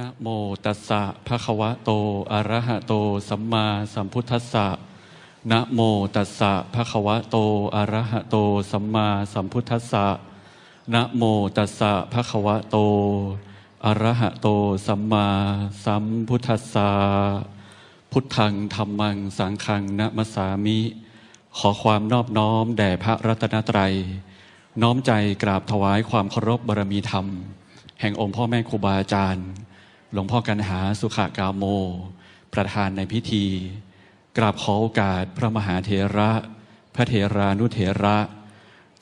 นะโมตัสสะภะคะวะโตอะระหะโต สัมมาสัมพุทธัสสะนะโมตัสสะภะคะวะโตอะระหะโต สัมมาสัมพุทธัสสะนะโมตัสสะภะคะวะโตอะระหะโต สัมมาสัมพุทธัสสะพุทธังธรรมังสังฆังนะมสสามิ ขอความนอบน้อมแด่พระรัตนตรัย น้อมใจกราบถวายความเคารพบารมีธรรม แห่งองค์พ่อแม่ครูบาอาจารย์ หลวงพ่อกันหาสุขากาโม ประธานในพิธี กราบขอโอกาสพระมหาเถระ พระเถรานุเถระ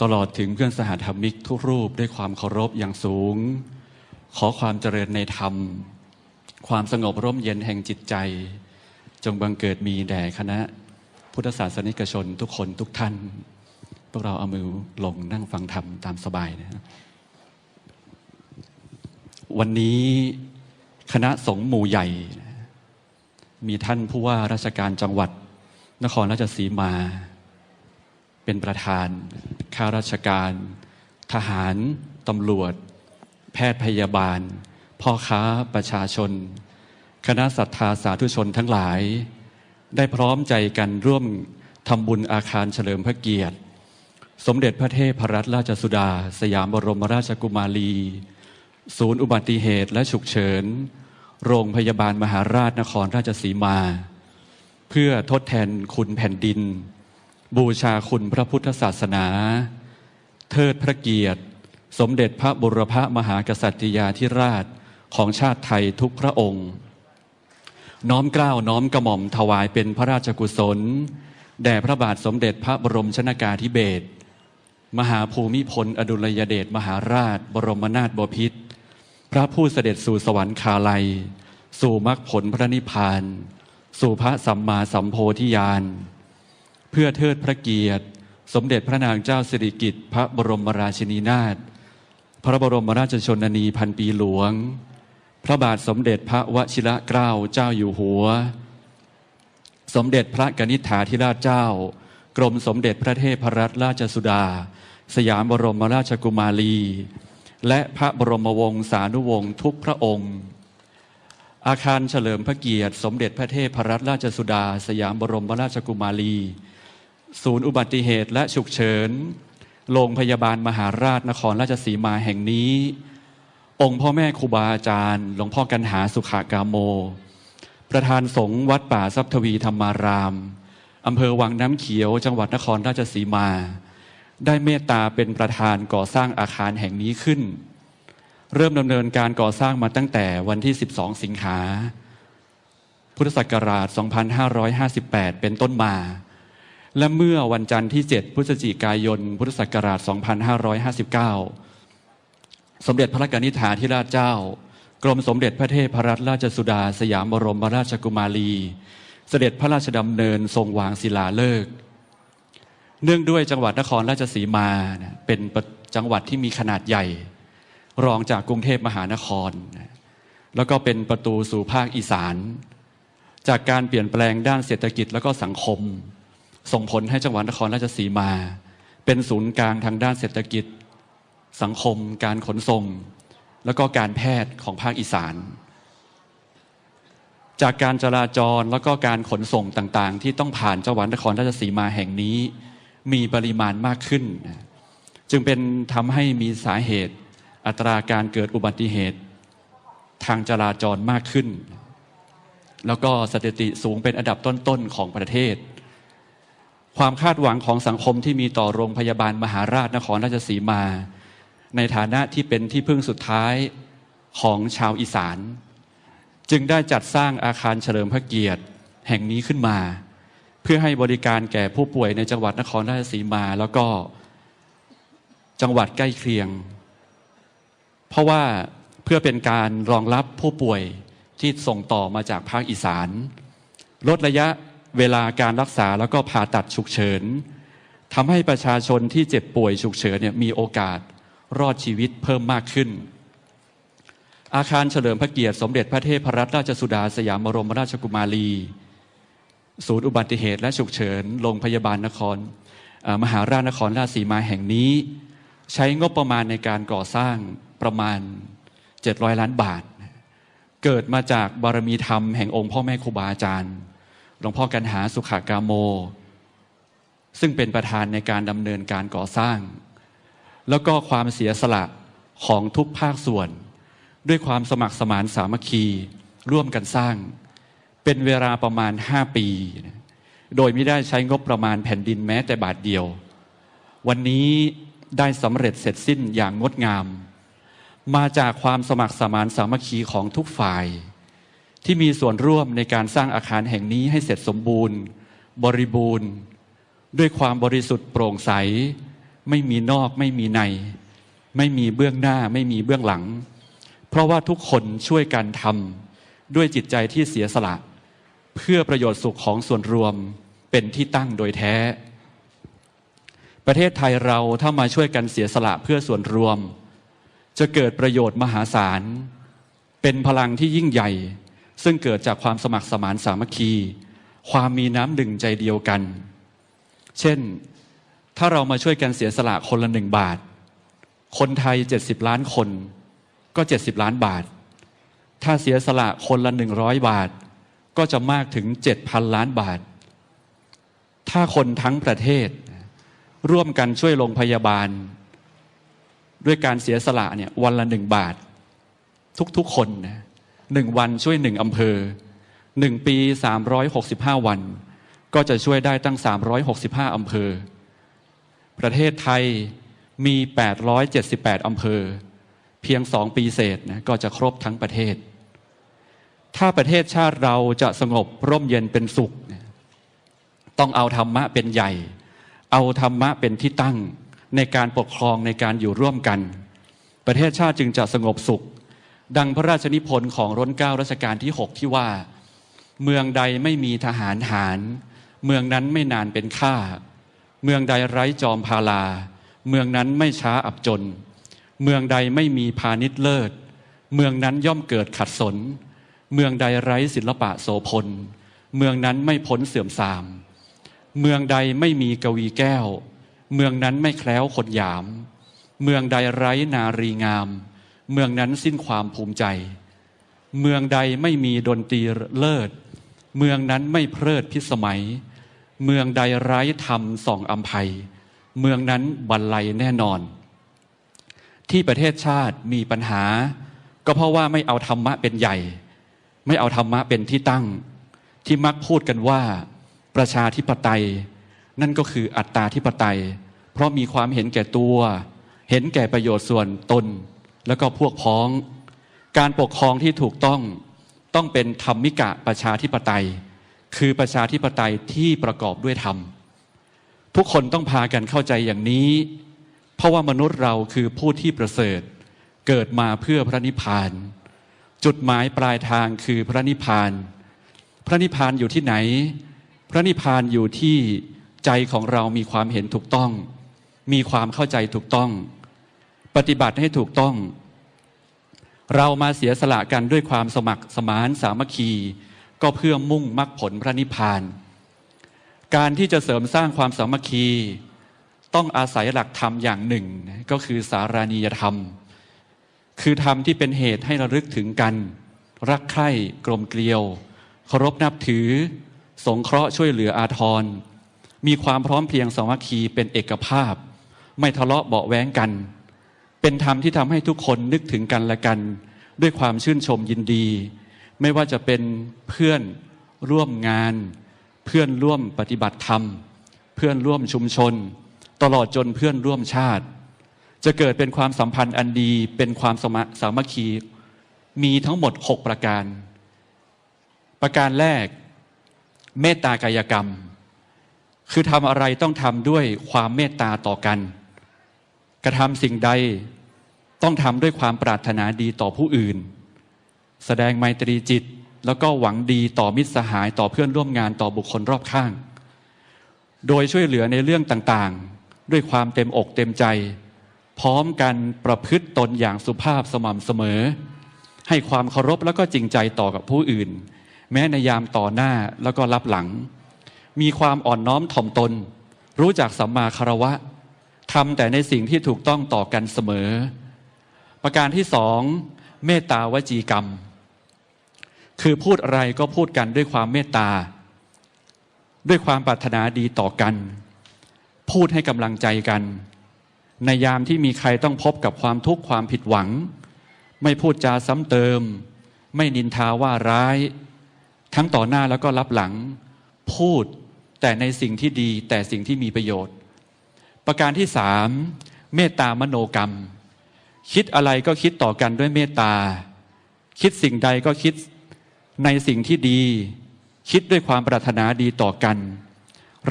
ตลอดถึงเพื่อนสหธรรมิกทุกรูปด้วยความเคารพอย่างสูง ขอความเจริญในธรรม ความสงบร่มเย็นแห่งจิตใจ จงบังเกิดมีแด่คณะ พุทธศาสนิกชนทุกคนทุกท่าน พวกเราเอามือลงนั่งฟังธรรมตามสบายนะครับวันนี้ คณะสงฆ์หมู่ใหญ่ มีท่านผู้ว่าราชการจังหวัด นครราชสีมา เป็นประธาน ข้าราชการ ทหาร ตำรวจ แพทย์พยาบาล พ่อค้าประชาชน คณะศรัทธาสาธุชนทั้งหลาย ได้พร้อมใจกันร่วมทำบุญอาคารเฉลิมพระเกียรติ สมเด็จพระเทพรัตนราชสุดา สยามบรมราชกุมารี ศูนย์อุบัติเหตุและฉุกเฉิน โรงพยาบาลมหาราชนครราชสีมา เพื่อทดแทนคุณแผ่นดิน บูชาคุณพระพุทธศาสนา เทิดพระเกียรติ สมเด็จพระบุรพมหากษัตริยาธิราชของชาติไทยทุกพระองค์ น้อมเกล้าวน้อมกระหม่อมถวายเป็นพระราชกุศล แด่พระบาทสมเด็จพระบรมชนากาธิเบศรมหาภูมิพล อดุลยเดชมหาราช บรมนาถบพิตร พระผู้เสด็จสู่สวรรคาลัย สู่มรรคผลพระนิพพาน สู่พระสัมมาสัมโพธิญาณ เพื่อเทิดพระเกียรติ สมเด็จพระนางเจ้าสิริกิติ์พระบรมราชินีนาถพระบรมราชชนนีพันปีหลวง พระบาทสมเด็จพระวชิระเกล้าเจ้าอยู่หัว สมเด็จพระกนิษฐาธิราชเจ้า กรมสมเด็จพระเทพรัตนราชสุดา สยามบรมราชกุมารี และพระบรมวงศานุวงศ์ทุกพระองค์ อาคารเฉลิมพระเกียรติ สมเด็จพระเทพรัตนราชสุดา สยามบรมราชกุมารี ศูนย์อุบัติเหตุและฉุกเฉิน โรงพยาบาลมหาราชนครราชสีมาแห่งนี้ องค์พ่อแม่ครูบาอาจารย์ หลวงพ่อกันหาสุขากาโม ประธานสงฆ์วัดป่าทรัพทวีธรรมาราม อำเภอวังน้ำเขียว จังหวัดนครราชสีมา ได้เมตตาเป็นประธานก่อสร้างอาคารแห่งนี้ขึ้น เริ่มดำเนินการก่อสร้างมาตั้งแต่วันที่ 12 สิงหาพุทธศักราช 2558 เป็นต้นมา และเมื่อวันจันทร์ที่ 7 พฤศจิกายน พุทธศักราช 2559 สมเด็จพระกนิษฐาธิราชเจ้า กรมสมเด็จพระเทพรัตนราชสุดา สยามบรมราชกุมารี เสด็จพระราชดำเนินทรงวางศิลาฤกษ์ เนื่องด้วยจังหวัดนครราชสีมาเป็นจังหวัดที่มีขนาดใหญ่ รองจากกรุงเทพมหานคร แล้วก็เป็นประตูสู่ภาคอีสาน จากการเปลี่ยนแปลงด้านเศรษฐกิจและก็สังคม ส่งผลให้จังหวัดนครราชสีมา เป็นศูนย์กลางทางด้านเศรษฐกิจ สังคม การขนส่ง แล้วก็การแพทย์ของภาคอีสาน จากการจราจรแล้วก็การขนส่งต่างๆ ที่ต้องผ่านจังหวัดนครราชสีมาแห่งนี้ มีปริมาณมากขึ้น จึงเป็นทำให้มีสาเหตุอัตราการเกิดอุบัติเหตุ ทางจราจรมากขึ้น แล้วก็สถิติสูงเป็นอันดับต้นๆของประเทศ ความคาดหวังของสังคมที่มีต่อโรงพยาบาลมหาราชนครราชสีมา ในฐานะที่เป็นที่พึ่งสุดท้ายของชาวอีสาน จึงได้จัดสร้างอาคารเฉลิมพระเกียรติแห่งนี้ขึ้นมา เพื่อให้บริการแก่ผู้ป่วยในจังหวัดนครราชสีมา แล้วก็จังหวัดใกล้เคียง เพราะว่าเพื่อเป็นการรองรับผู้ป่วยที่ส่งต่อมาจากภาคอีสาน ลดระยะเวลาการรักษาแล้วก็ผ่าตัดฉุกเฉินทำให้ประชาชนที่เจ็บป่วยฉุกเฉินเนี่ยมีโอกาสรอดชีวิตเพิ่มมากขึ้น อาคารเฉลิมพระเกียรติสมเด็จพระเทพรัตนราชสุดาสยามบรมราชกุมารี ศูนย์อุบัติเหตุและฉุกเฉินโรงพยาบาลนคร มหาราชนครราชสีมาแห่งนี้ ใช้งบประมาณในการก่อสร้างประมาณ 700 ล้านบาท เกิดมาจากบารมีธรรมแห่งองค์พ่อแม่ครูบาอาจารย์หลวงพ่อกันหาสุขากาโม ซึ่งเป็นประธานในการดำเนินการก่อสร้าง แล้วก็ความเสียสละของทุกภาคส่วน ด้วยความสมัครสมานสามัคคีร่วมกันสร้าง เป็นเวลาประมาณ 5 ปี โดยไม่ได้ใช้งบประมาณแผ่นดินแม้แต่บาทเดียว วันนี้ได้สำเร็จเสร็จสิ้นอย่างงดงาม มาจากความสมัครสมานสามัคคีของทุกฝ่าย ที่มีส่วนร่วมในการสร้างอาคารแห่งนี้ให้เสร็จสมบูรณ์ บริบูรณ์ ด้วยความบริสุทธิ์โปร่งใส ไม่มีนอกไม่มีใน ไม่มีเบื้องหน้าไม่มีเบื้องหลัง เพราะว่าทุกคนช่วยกันทำด้วยจิตใจที่เสียสละ เพื่อประโยชน์สุขของส่วนรวมเป็นที่ตั้งโดยแท้ ประเทศไทยเราถ้ามาช่วยกันเสียสละเพื่อส่วนรวม จะเกิดประโยชน์มหาศาล เป็นพลังที่ยิ่งใหญ่ ซึ่งเกิดจากความสมัครสมานสามัคคี ความมีน้ำดึงใจเดียวกัน เช่น ถ้าเรามาช่วยกันเสียสละคนละหนึ่งบาท คนไทย 70 ล้านคนก็ 70 ล้านบาท ถ้าเสียสละคนละหนึ่งร้อยบาท ก็จะมากถึง 7,000 ล้านบาท ถ้าคนทั้งประเทศ ร่วมกันช่วยโรงพยาบาล ด้วยการเสียสละเนี่ยวันละหนึ่งบาท ทุกๆคนนะหนึ่งวันช่วยหนึ่งอำเภอหนึ่งปีสามร้อยหกสิบห้าวัน ก็จะช่วยได้ตั้งสามร้อยหกสิบห้าอำเภอ ประเทศไทยมีแปดร้อยเจ็ดสิบแปดอำเภอ เพียงสองปีเศษนะก็จะครบทั้งประเทศ ถ้าประเทศชาติเราจะสงบร่มเย็นเป็นสุข ต้องเอาธรรมะเป็นใหญ่ เอาธรรมะเป็นที่ตั้งในการปกครองในการอยู่ร่วมกัน ประเทศชาติจึงจะสงบสุข ดังพระราชนิพนธ์ของร้นเก้ารัชกาลที่ 6 ที่ว่า เมืองใดไม่มีทหารหาร เมืองนั้นไม่นานเป็นข้าเมืองใดไร้จอมพาลา เมืองนั้นไม่ช้าอับจน เมืองใดไม่มีพาณิชย์เลิศ เมืองนั้นย่อมเกิดขัดสน เมืองใดไร้ศิลปะโสพล เมืองนั้นไม่พ้นเสื่อมทราม เมืองใดไม่มีกวีแก้ว เมืองนั้นไม่แคล้วคนหยาม เมืองใดไร้นารีงาม เมืองนั้นสิ้นความภูมิใจ เมืองใดไม่มีดนตรีเลิศ เมืองนั้นไม่เพลิดพิสมัย เมืองใดไร้ธรรมส่องอัมภัย เมืองนั้นบรรลัยแน่นอน ที่ประเทศชาติมีปัญหา ก็เพราะว่าไม่เอาธรรมะเป็นใหญ่ ไม่เอาธรรมะเป็นที่ตั้ง ที่มักพูดกันว่าประชาธิปไตย นั่นก็คืออัตตาธิปไตย เพราะมีความเห็นแก่ตัว เห็นแก่ประโยชน์ส่วนตน แล้วก็พวกพ้อง การปกครองที่ถูกต้องต้องเป็นธรรมิกะประชาธิปไตย คือประชาธิปไตยที่ประกอบด้วยธรรม ทุกคนต้องพากันเข้าใจอย่างนี้ เพราะว่ามนุษย์เราคือผู้ที่ประเสริฐ เกิดมาเพื่อพระนิพพาน จุดหมายปลายทางคือพระนิพพาน พระนิพพานอยู่ที่ไหน พระนิพพานอยู่ที่ใจของเรามีความเห็นถูกต้อง มีความเข้าใจถูกต้อง ปฏิบัติให้ถูกต้อง เรามาเสียสละกันด้วยความสมัครสมานสามัคคี ก็เพื่อมุ่งมรรคผลพระนิพพาน การที่จะเสริมสร้างความสามัคคี ต้องอาศัยหลักธรรมอย่างหนึ่ง ก็คือสารานียธรรม คือธรรมที่เป็นเหตุให้ระลึกถึงกัน รักใคร่กลมเกลียวเคารพนับถือ สงเคราะห์ช่วยเหลืออาทร มีความพร้อมเพรียงสามัคคีเป็นเอกภาพ ไม่ทะเลาะเบาแว้งกัน เป็นธรรมที่ทำให้ทุกคนนึกถึงกันและกัน ด้วยความชื่นชมยินดี ไม่ว่าจะเป็นเพื่อนร่วมงาน เพื่อนร่วมปฏิบัติธรรม เพื่อนร่วมชุมชน ตลอดจนเพื่อนร่วมชาติ จะเกิดเป็นความสัมพันธ์อันดี เป็นความสมาสามัคคี มีทั้งหมด 6 ประการ ประการแรก เมตตากายกรรม คือทำอะไรต้องทำด้วยความเมตตาต่อกัน กระทำสิ่งใดต้องทำด้วยความปรารถนาดีต่อผู้อื่น แสดงไมตรีจิต แล้วก็หวังดีต่อมิตรสหายต่อเพื่อนร่วมงานต่อบุคคลรอบข้าง โดยช่วยเหลือในเรื่องต่างๆ ด้วยความเต็มอกเต็มใจ พร้อมกันประพฤติตนอย่างสุภาพสม่ำเสมอ ให้ความเคารพแล้วก็จริงใจต่อกับผู้อื่น แม้ในยามต่อหน้าแล้วก็รับหลัง มีความอ่อนน้อมถ่อมตน รู้จักสัมมาคารวะทำแต่ในสิ่งที่ถูกต้องต่อกันเสมอ ประการที่สองเมตตาวจีกรรม คือพูดอะไรก็พูดกันด้วยความเมตตา ด้วยความปรารถนาดีต่อกัน พูดให้กำลังใจกัน ในยามที่มีใครต้องพบกับความทุกข์ความผิดหวัง ไม่พูดจาซ้ำเติม ไม่นินทาว่าร้าย ทั้งต่อหน้าแล้วก็รับหลัง พูดแต่ในสิ่งที่ดีแต่สิ่งที่มีประโยชน์ ประการที่สามเมตตามโนกรรม คิดอะไรก็คิดต่อกันด้วยเมตตา คิดสิ่งใดก็คิดในสิ่งที่ดี คิดด้วยความปรารถนาดีต่อกัน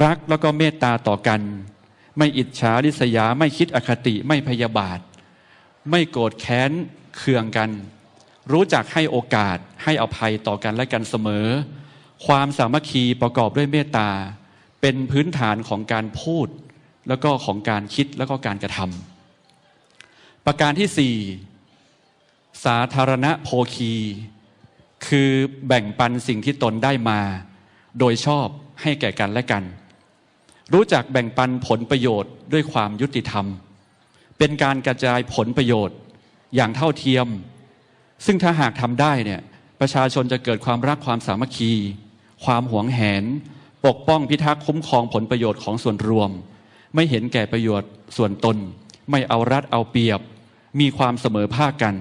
รักแล้วก็เมตตาต่อกัน ไม่อิจฉาริษยา ไม่คิดอคติไม่พยาบาท ไม่โกรธแค้นเคืองกัน รู้จักให้โอกาสให้อภัยต่อกันและกันเสมอ ความสามัคคีประกอบด้วยเมตตา เป็นพื้นฐานของการพูด แล้วก็ของการคิดแล้วก็การกระทำประการที่สี่สาธารณโภคี คือแบ่งปันสิ่งที่ตนได้มา โดยชอบให้แก่กันและกัน รู้จักแบ่งปันผลประโยชน์ด้วยความยุติธรรม เป็นการกระจายผลประโยชน์อย่างเท่าเทียม ซึ่งถ้าหากทำได้เนี่ยประชาชนจะเกิดความรักความสามัคคี ความหวงแหน ปกป้องพิทักษ์คุ้มครองผลประโยชน์ของส่วนรวม ไม่เห็นแก่ประโยชน์ส่วนตน ไม่เอารัดเอาเปรียบ มีความเสมอภาคกัน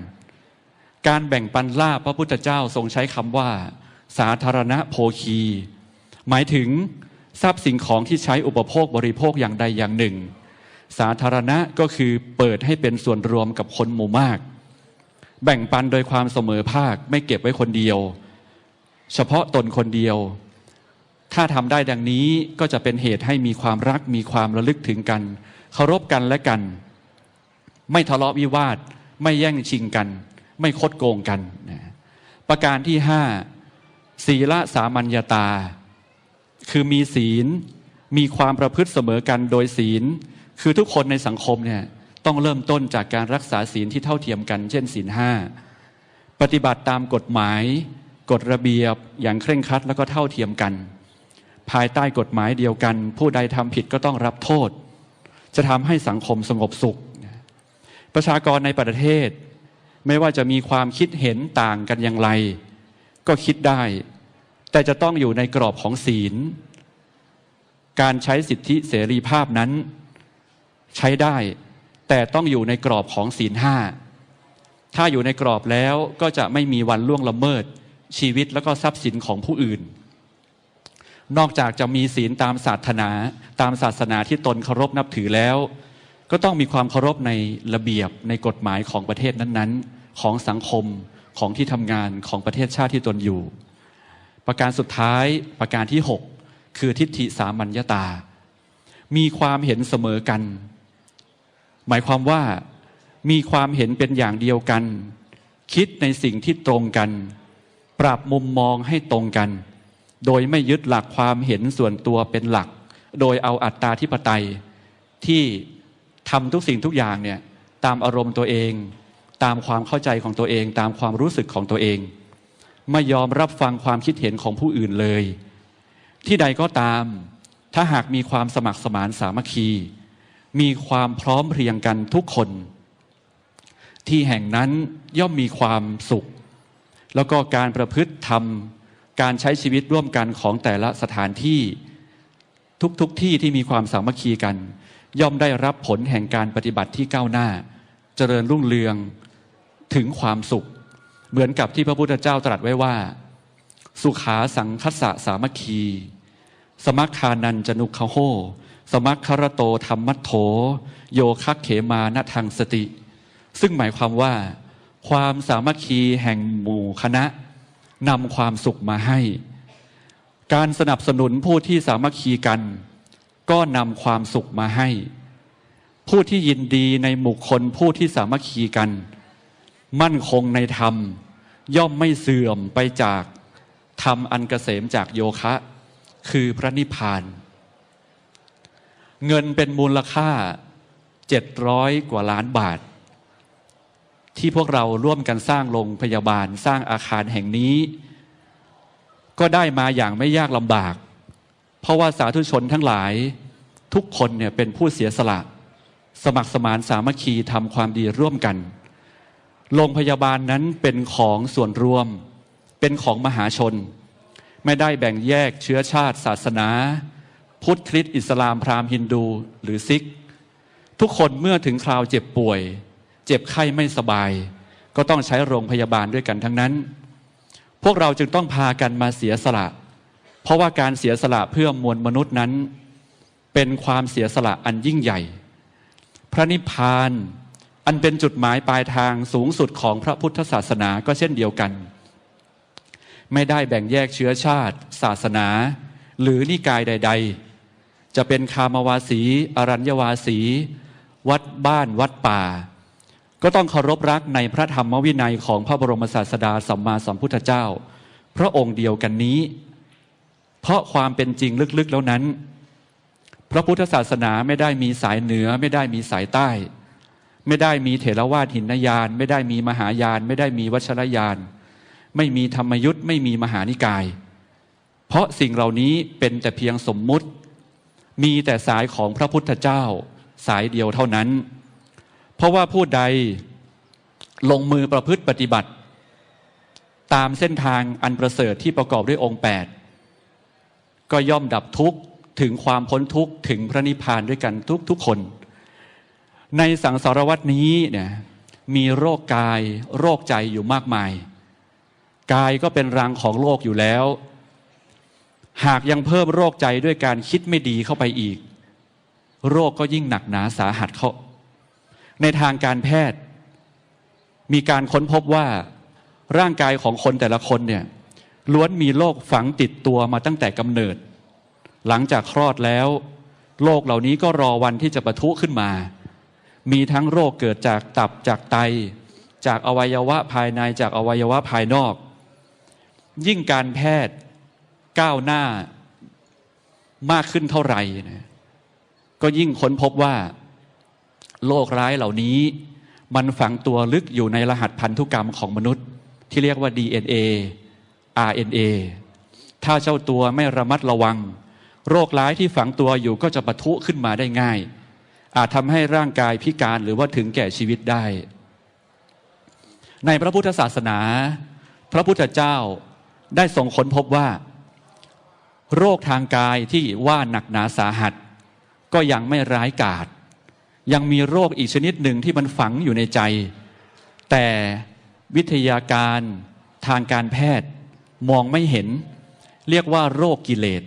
การแบ่งปันลาภพระพุทธเจ้าทรงใช้คำว่า สาธารณโภคี หมายถึง ทรัพย์สิ่งของที่ใช้อุปโภคบริโภคอย่างใดอย่างหนึ่ง สาธารณะก็คือเปิดให้เป็นส่วนรวมกับคนหมู่มาก แบ่งปันโดยความเสมอภาคไม่เก็บไว้คนเดียว เฉพาะตนคนเดียว ถ้าทำได้ดังนี้ก็จะเป็นเหตุให้มีความรักมีความระลึกถึงกันเคารพกันและกัน ไม่ทะเลาะวิวาท ไม่แย่งชิงกัน ไม่คดโกงกัน ประการที่ห้าศีละสามัญญาตา คือมีศีลมีความประพฤติเสมอกันโดยศีล คือทุกคนในสังคมเนี่ยต้องเริ่มต้นจากการรักษาศีลที่เท่าเทียมกัน เช่นศีลห้าปฏิบัติตามกฎหมาย กฎระเบียบอย่างเคร่งครัดแล้วก็เท่าเทียมกัน ภายใต้กฎหมายเดียวกัน ผู้ใดทำผิดก็ต้องรับโทษ จะทำให้สังคมสงบสุข ประชากรในประเทศ ไม่ว่าจะมีความคิดเห็นต่างกันอย่างไร ก็คิดได้ แต่จะต้องอยู่ในกรอบของศีล การใช้สิทธิเสรีภาพนั้น ใช้ได้ แต่ต้องอยู่ในกรอบของศีลห้าถ้าอยู่ในกรอบแล้วก็จะไม่มีวันล่วงละเมิด ชีวิตและก็ทรัพย์สินของผู้อื่น นอกจากจะมีศีลตามศาสนา ตามศาสนาที่ตนเคารพนับถือแล้ว ก็ต้องมีความเคารพในระเบียบในกฎหมายของประเทศนั้นๆ ของสังคมของที่ทำงานของประเทศชาติที่ตนอยู่ ประการสุดท้ายประการที่ 6 คือทิฏฐิสามัญญาตา มีความเห็นเสมอกัน หมายความว่ามีความเห็นเป็นอย่างเดียวกัน คิดในสิ่งที่ตรงกัน ปรับมุมมองให้ตรงกัน โดยไม่ยึดหลักความเห็นส่วนตัวเป็นหลัก โดยเอาอัตตาธิปไตย ที่ทำทุกสิ่งทุกอย่างเนี่ยตามอารมณ์ตัวเอง ตามความเข้าใจของตัวเอง ตามความรู้สึกของตัวเอง ไม่ยอมรับฟังความคิดเห็นของผู้อื่นเลย ที่ใดก็ตาม ถ้าหากมีความสมัครสมานสามัคคี มีความพร้อมเพรียงกันทุกคน ที่แห่งนั้นย่อมมีความสุข แล้วก็การประพฤติธรรม การใช้ชีวิตร่วมกันของแต่ละสถานที่ทุกๆทที่ที่มีความสามัคคีกัน ย่อมได้รับผลแห่งการปฏิบัติที่ก้าวหน้า เจริญรุ่งเรืองถึงความสุข เหมือนกับที่พระพุทธเจ้าตรัสไว้ว่า สุขาสังคัสสะสามัคคี สมัคคานันจนุคโหสมัคคารโตธรรมัตโถ โยคักเขมาณทางสติ ซึ่งหมายความว่า ความสามัคคีแห่งหมู่คณะนำความสุขมาให้ การสนับสนุนผู้ที่สามัคคีกัน ก็นำความสุขมาให้ ผู้ที่ยินดีในหมู่คนผู้ที่สามัคคีกัน มั่นคงในธรรม ย่อมไม่เสื่อมไปจากธรรมอันเกษมจากโยคะ คือพระนิพพาน เงินเป็นมูลค่าเจ็ดร้อยกว่าล้านบาท ที่พวกเราร่วมกันสร้างโรงพยาบาลสร้างอาคารแห่งนี้ ก็ได้มาอย่างไม่ยากลำบาก เพราะว่าสาธุชนทั้งหลายทุกคนเนี่ยเป็นผู้เสียสละ สมัครสมานสามัคคีทำความดีร่วมกัน โรงพยาบาลนั้นเป็นของส่วนรวม เป็นของมหาชน ไม่ได้แบ่งแยกเชื้อชาติ ศาสนา พุทธคริสต์อิสลามพราหมณ์ฮินดูหรือซิก ทุกคนเมื่อถึงคราวเจ็บป่วย เจ็บไข้ไม่สบาย ก็ต้องใช้โรงพยาบาลด้วยกันทั้งนั้น พวกเราจึงต้องพากันมาเสียสละ เพราะว่าการเสียสละเพื่อมวลมนุษย์นั้น เป็นความเสียสละอันยิ่งใหญ่ พระนิพพาน อันเป็นจุดหมายปลายทางสูงสุดของพระพุทธศาสนาก็เช่นเดียวกัน ไม่ได้แบ่งแยกเชื้อชาติ ศาสนา หรือนิกายใด ๆ จะเป็นคามวาสี อรัญญวาสี วัดบ้านวัดป่า ก็ต้องเคารพรักในพระธรรมวินัยของพระบรมศาสดาสัมมาสัมพุทธเจ้า พระองค์เดียวกันนี้ เพราะความเป็นจริงลึกๆแล้วนั้น พระพุทธศาสนาไม่ได้มีสายเหนือไม่ได้มีสายใต้ ไม่ได้มีเถรวาทหินยาน ไม่ได้มีมหายาน ไม่ได้มีวัชรยาน ไม่มีธรรมยุทธ์ไม่มีมหานิกาย เพราะสิ่งเหล่านี้เป็นแต่เพียงสมมุติ มีแต่สายของพระพุทธเจ้า สายเดียวเท่านั้น เพราะว่าผู้ใดลงมือประพฤติปฏิบัติ ตามเส้นทางอันประเสริฐที่ประกอบด้วยองค์ 8 ก็ย่อมดับทุกข์ถึงความพ้นทุกข์ถึงพระนิพพานด้วยกันทุกทุกคน ในสังสารวัตนี้เนี่ยมีโรคกายโรคใจอยู่มากมาย กายก็เป็นรังของโรคอยู่แล้ว หากยังเพิ่มโรคใจด้วยการคิดไม่ดีเข้าไปอีก โรคก็ยิ่งหนักหนาสาหัสเข้าในทางการแพทย์ มีการค้นพบว่าร่างกายของคนแต่ละคนเนี่ยล้วนมีโรคฝังติดตัวมาตั้งแต่กำเนิด หลังจากคลอดแล้วโรคเหล่านี้ก็รอวันที่จะปะทุขึ้นมา มีทั้งโรคเกิดจากตับจากไต จากอวัยวะภายในจากอวัยวะภายนอก ยิ่งการแพทย์ก้าวหน้ามากขึ้นเท่าไหร่นะก็ยิ่งค้นพบว่าโรคร้ายเหล่านี้ มันฝังตัวลึกอยู่ในรหัสพันธุกรรมของมนุษย์ ที่เรียกว่า DNA RNA ถ้าเจ้าตัวไม่ระมัดระวัง โรคร้ายที่ฝังตัวอยู่ก็จะปะทุขึ้นมาได้ง่าย อาจทำให้ร่างกายพิการหรือว่าถึงแก่ชีวิตได้ ในพระพุทธศาสนา พระพุทธเจ้าได้ทรงค้นพบว่า โรคทางกายที่ว่าหนักหนาสาหัส ก็ยังไม่ร้ายกาจยังมีโรคอีกชนิดหนึ่งที่มันฝังอยู่ในใจ แต่วิทยาการทางการแพทย์มองไม่เห็น เรียกว่าโรคกิเลส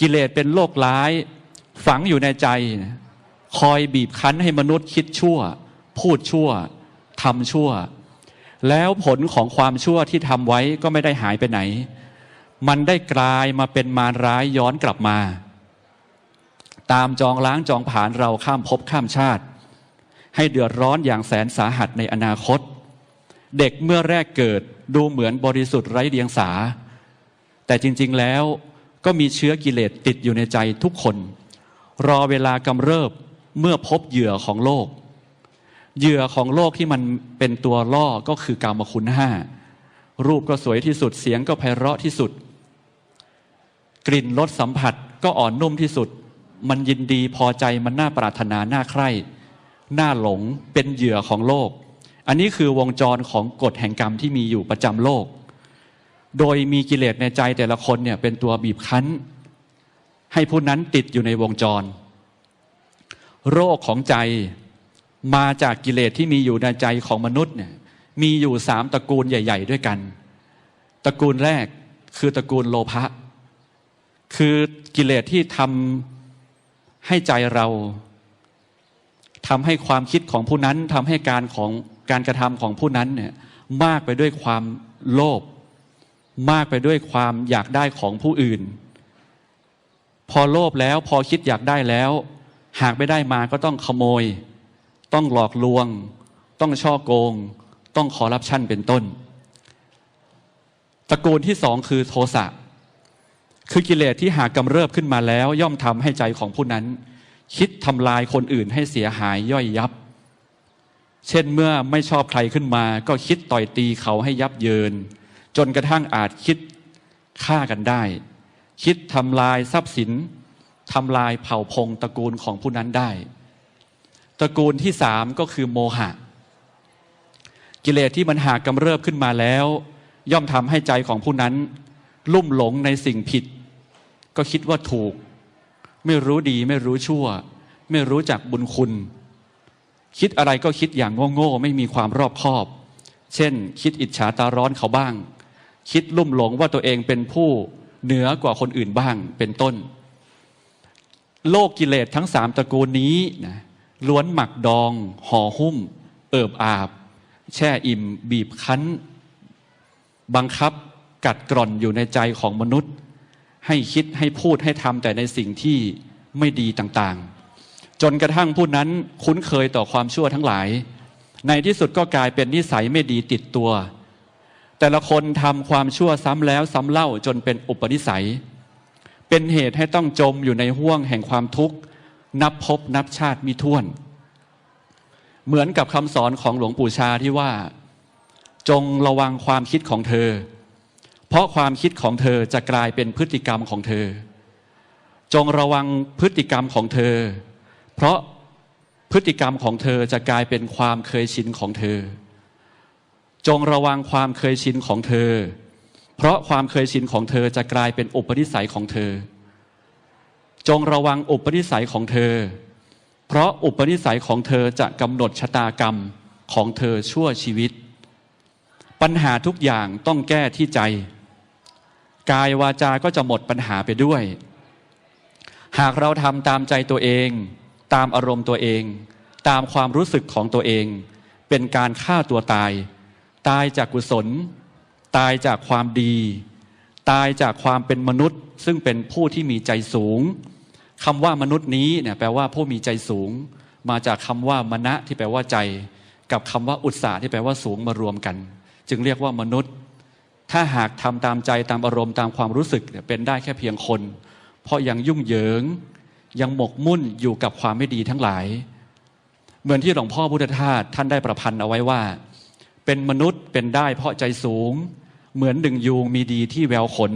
กิเลสเป็นโรคร้ายฝังอยู่ในใจ คอยบีบคั้นให้มนุษย์คิดชั่ว พูดชั่วทำชั่ว แล้วผลของความชั่วที่ทำไว้ก็ไม่ได้หายไปไหน มันได้กลายมาเป็นมารร้ายย้อนกลับมา ตามจองล้างจองผานเราข้ามภพข้ามชาติ ให้เดือดร้อนอย่างแสนสาหัสในอนาคต เด็กเมื่อแรกเกิดดูเหมือนบริสุทธิ์ไร้เดียงสา แต่จริงๆแล้วก็มีเชื้อกิเลสติดอยู่ในใจทุกคน รอเวลากำเริบ เมื่อพบเหยื่อของโลก เหยื่อของโลกที่มันเป็นตัวล่อก็คือกามคุณห้ารูปก็สวยที่สุดเสียงก็ไพเราะที่สุด กลิ่นรสสัมผัสก็อ่อนนุ่มที่สุด มันยินดีพอใจมันน่าปรารถนาน่าใคร่น่าหลงเป็นเหยื่อของโลก อันนี้คือวงจรของกฎแห่งกรรมที่มีอยู่ประจำโลก โดยมีกิเลสในใจแต่ละคนเนี่ยเป็นตัวบีบคั้น ให้ผู้นั้นติดอยู่ในวงจร โรคของใจมาจากกิเลสที่มีอยู่ในใจของมนุษย์เนี่ยมีอยู่สามตระกูลใหญ่ ๆ ด้วยกัน ตระกูลแรกคือตระกูลโลภะคือกิเลสที่ทำให้ใจเราทำให้ความคิดของผู้นั้นทำให้การของการกระทำของผู้นั้นเนี่ยมากไปด้วยความโลภมากไปด้วยความอยากได้ของผู้อื่น พอโลภแล้วพอคิดอยากได้แล้ว หากไม่ได้มาก็ต้องขโมย ต้องหลอกลวง ต้องช่อโกง ต้องคอร์รัปชันเป็นต้น ตระกูลที่สองคือโทสะคือกิเลสที่หากกำเริบขึ้นมาแล้ว ย่อมทำให้ใจของผู้นั้น คิดทำลายคนอื่นให้เสียหายย่อยยับ เช่นเมื่อไม่ชอบใครขึ้นมา ก็คิดต่อยตีเขาให้ยับเยิน จนกระทั่งอาจคิดฆ่ากันได้ คิดทำลายทรัพย์สิน ทำลายเผ่าพงตระกูลของผู้นั้นได้ ตระกูลที่สามก็คือโมหะ กิเลสที่มันหากกำเริบขึ้นมาแล้ว ย่อมทำให้ใจของผู้นั้น ลุ่มหลงในสิ่งผิด ก็คิดว่าถูก ไม่รู้ดีไม่รู้ชั่ว ไม่รู้จักบุญคุณ คิดอะไรก็คิดอย่างโง่ๆไม่มีความรอบคอบ เช่น คิดอิจฉาตาร้อนเขาบ้าง คิดลุ่มหลงว่าตัวเองเป็นผู้เหนือกว่าคนอื่นบ้างเป็นต้น โลกกิเลสทั้งสามตระกูลนี้นะล้วนหมักดอง ห่อหุ้ม เอิบอาบ แช่อิ่ม บีบคั้น บังคับกัดกร่อนอยู่ในใจของมนุษย์ ให้คิดให้พูดให้ทำแต่ในสิ่งที่ไม่ดีต่างๆ จนกระทั่งผู้นั้นคุ้นเคยต่อความชั่วทั้งหลาย ในที่สุดก็กลายเป็นนิสัยไม่ดีติดตัว แต่ละคนทำความชั่วซ้ำแล้วซ้ำเล่าจนเป็นอุปนิสัย เป็นเหตุให้ต้องจมอยู่ในห่วงแห่งความทุกข์ นับพบนับชาติมิถ้วน เหมือนกับคำสอนของหลวงปู่ชาที่ว่า จงระวังความคิดของเธอ เพราะความคิดของเธอจะกลายเป็นพฤติกรรมของเธอ จงระวังพฤติกรรมของเธอ เพราะพฤติกรรมของเธอจะกลายเป็นความเคยชินของเธอ จงระวังความเคยชินของเธอ เพราะความเคยชินของเธอจะกลายเป็นอุปนิสัยของเธอ จงระวังอุปนิสัยของเธอ เพราะอุปนิสัยของเธอจะกำหนดชะตากรรมของเธอชั่วชีวิต ปัญหาทุกอย่างต้องแก้ที่ใจ กายวาจาก็จะหมดปัญหาไปด้วย หากเราทำตามใจตัวเอง ตามอารมณ์ตัวเอง ตามความรู้สึกของตัวเอง เป็นการฆ่าตัวตาย ตายจากกุศล ตายจากความดี ตายจากความเป็นมนุษย์ ซึ่งเป็นผู้ที่มีใจสูงคำว่ามนุษย์นี้เนี่ยแปลว่าผู้มีใจสูง มาจากคำว่ามณะที่แปลว่าใจ กับคำว่าอุตสาหที่แปลว่าสูงมารวมกัน จึงเรียกว่ามนุษย์ ถ้าหากทำตามใจตามอารมณ์ตามความรู้สึกเนี่ยเป็นได้แค่เพียงคน เพราะยังยุ่งเหยิง ยังหมกมุ่นอยู่กับความไม่ดีทั้งหลาย เหมือนที่หลวงพ่อพุทธทาสท่านได้ประพันธ์เอาไว้ว่า เป็นมนุษย์เป็นได้เพราะใจสูง เหมือนดึงยูงมีดีที่แววขน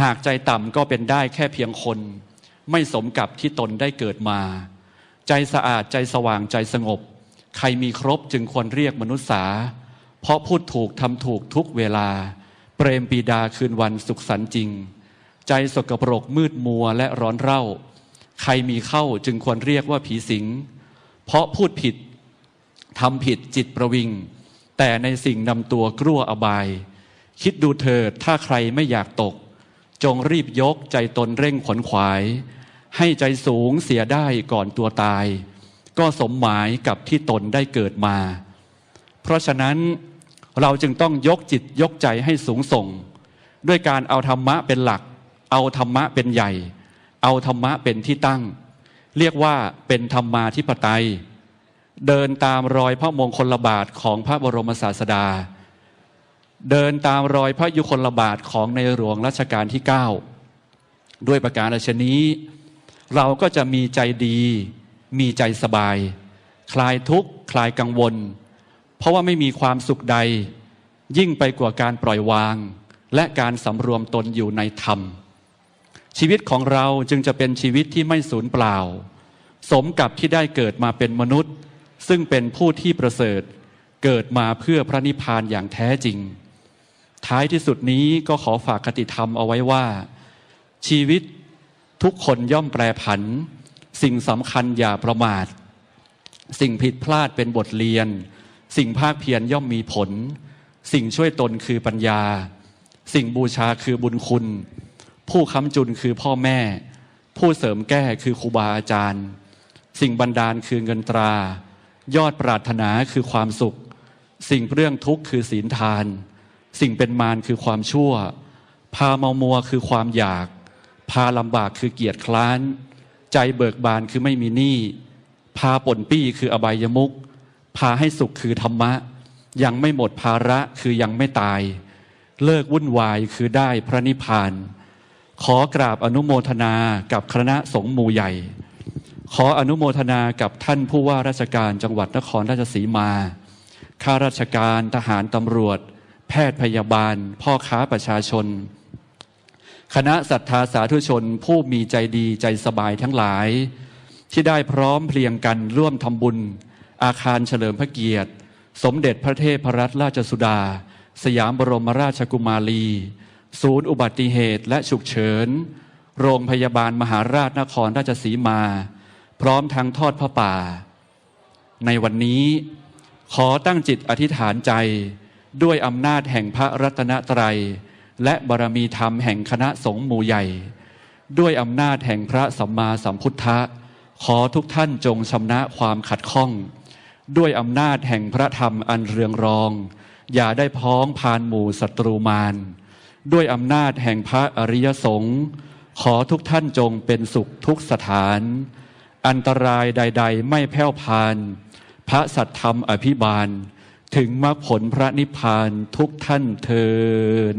หากใจต่ำก็เป็นได้แค่เพียงคน ไม่สมกับที่ตนได้เกิดมา ใจสะอาดใจสว่างใจสงบ ใครมีครบจึงควรเรียกมนุษย์สา เพราะพูดถูกทำถูกทุกเวลา เปรมปีดาคืนวันสุขสันต์จริง ใจสกปรกมืดมัวและร้อนเร่า ใครมีเข้าจึงควรเรียกว่าผีสิง เพราะพูดผิดทำผิดจิตประวิง แต่ในสิ่งนำตัวกลัวอบาย คิดดูเถิดถ้าใครไม่อยากตก จงรีบยกใจตนเร่งขนขวาย ให้ใจสูงเสียได้ก่อนตัวตาย ก็สมหมายกับที่ตนได้เกิดมา เพราะฉะนั้นเราจึงต้องยกจิตยกใจให้สูงส่ง ด้วยการเอาธรรมะเป็นหลัก เอาธรรมะเป็นใหญ่ เอาธรรมะเป็นที่ตั้ง เรียกว่าเป็นธรรมาธิปไตย เดินตามรอยพระมงคลบาทของพระบรมศาสดา เดินตามรอยพระยุคลบาทของในหลวงรัชกาลที่ 9 ด้วยประการฉนี้ เราก็จะมีใจดี มีใจสบาย คลายทุกข์คลายกังวล เพราะว่าไม่มีความสุขใด ยิ่งไปกว่าการปล่อยวาง และการสำรวมตนอยู่ในธรรม ชีวิตของเราจึงจะเป็นชีวิตที่ไม่สูญเปล่า สมกับที่ได้เกิดมาเป็นมนุษย์ ซึ่งเป็นผู้ที่ประเสริฐเกิดมาเพื่อพระนิพพานอย่างแท้จริง ท้ายที่สุดนี้ก็ขอฝากคติธรรมเอาไว้ว่า ชีวิตทุกคนย่อมแปรผัน สิ่งสำคัญอย่าประมาท สิ่งผิดพลาดเป็นบทเรียน สิ่งภาคเพียรย่อมมีผล สิ่งช่วยตนคือปัญญา สิ่งบูชาคือบุญคุณ ผู้ค้ำจุนคือพ่อแม่ ผู้เสริมแก้คือครูบาอาจารย์ สิ่งบันดาลคือเงินตรา ยอดปรารถนาคือความสุข สิ่งเรื่องทุกข์คือศีลทาน สิ่งเป็นมารคือความชั่ว พาเมามัวคือความอยาก พาลำบากคือเกียรติคร้าน ใจเบิกบานคือไม่มีหนี้ พาป่นปี้คืออบายมุก พาให้สุขคือธรรมะ ยังไม่หมดภาระคือยังไม่ตาย เลิกวุ่นวายคือได้พระนิพพาน ขอกราบอนุโมทนากับคณะสงฆ์หมู่ใหญ่ ขออนุโมทนากับท่านผู้ว่าราชการจังหวัดนครราชสีมา ข้าราชการทหารตำรวจ แพทย์พยาบาล พ่อค้าประชาชน คณะศรัทธาสาธุชน ผู้มีใจดีใจสบายทั้งหลาย ที่ได้พร้อมเพรียงกันร่วมทำบุญ อาคารเฉลิมพระเกียรติ สมเด็จพระเทพรัตนราชสุดา สยามบรมราชกุมารี ศูนย์อุบัติเหตุและฉุกเฉิน โรงพยาบาลมหาราชนครราชสีมา พร้อมทั้งทอดพระป่า ในวันนี้ขอตั้งจิตอธิษฐานใจ ด้วยอำนาจแห่งพระรัตนตรัย และบารมีธรรมแห่งคณะสงฆ์หมู่ใหญ่ ด้วยอำนาจแห่งพระสัมมาสัมพุทธะ ขอทุกท่านจงชำนะความขัดข้อง ด้วยอำนาจแห่งพระธรรมอันเรืองรอง อย่าได้พ้องพานหมู่ศัตรูมาร ด้วยอำนาจแห่งพระอริยสงฆ์ขอทุกท่านจงเป็นสุขทุกสถาน อันตรายใด ๆ ไม่แผ่วพาน พระสัทธรรมอภิบาล ถึงมรรคผลพระนิพพานทุกท่านเทิน